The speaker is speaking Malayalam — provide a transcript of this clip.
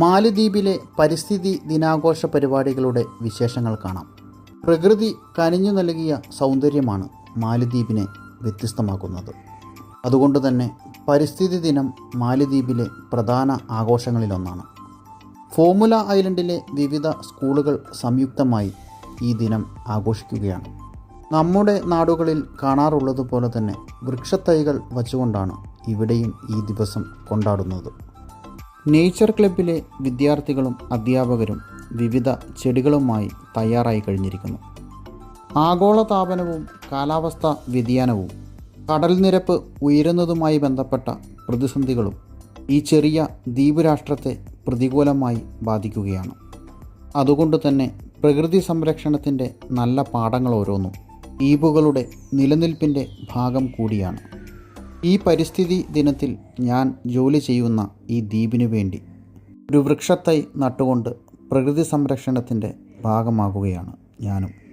മാലദ്വീപിലെ പരിസ്ഥിതി ദിനാഘോഷ പരിപാടികളുടെ വിശേഷങ്ങൾ കാണാം. പ്രകൃതി കനിഞ്ഞു നൽകിയ സൗന്ദര്യമാണ് മാലിദ്വീപിനെ വ്യത്യസ്തമാക്കുന്നത്. അതുകൊണ്ട് തന്നെ പരിസ്ഥിതി ദിനം മാലിദ്വീപിലെ പ്രധാന ആഘോഷങ്ങളിലൊന്നാണ്. ഫോമുല ഐലൻഡിലെ വിവിധ സ്കൂളുകൾ സംയുക്തമായി ഈ ദിനം ആഘോഷിക്കുകയാണ്. നമ്മുടെ നാടുകളിൽ കാണാറുള്ളതുപോലെ തന്നെ വൃക്ഷത്തൈകൾ വച്ചുകൊണ്ടാണ് ഇവിടെയും ഈ ദിവസം കൊണ്ടാടുന്നത്. നേച്ചർ ക്ലബിലെ വിദ്യാർത്ഥികളും അധ്യാപകരും വിവിധ ചെടികളുമായി തയ്യാറായി കഴിഞ്ഞിരിക്കുന്നു. ആഗോള താപനവും കാലാവസ്ഥാ വ്യതിയാനവും കടൽ നിരപ്പ് ഉയരുന്നതുമായി ബന്ധപ്പെട്ട പ്രതിസന്ധികളും ഈ ചെറിയ ദ്വീപ് രാഷ്ട്രത്തെ പ്രതികൂലമായി ബാധിക്കുകയാണ്. അതുകൊണ്ട് തന്നെ പ്രകൃതി സംരക്ഷണത്തിന്റെ നല്ല പാഠങ്ങൾ ഓരോന്നും ദ്വീപുകളുടെ നിലനിൽപ്പിന്റെ ഭാഗം കൂടിയാണ്. ഈ പരിസ്ഥിതി ദിനത്തിൽ ഞാൻ ജോലി ചെയ്യുന്ന ഈ ദ്വീപിനു വേണ്ടി ഒരു വൃക്ഷത്തൈ നട്ടുകൊണ്ട് പ്രകൃതി സംരക്ഷണത്തിന്റെ ഭാഗമാകുകയാണ് ഞാനും.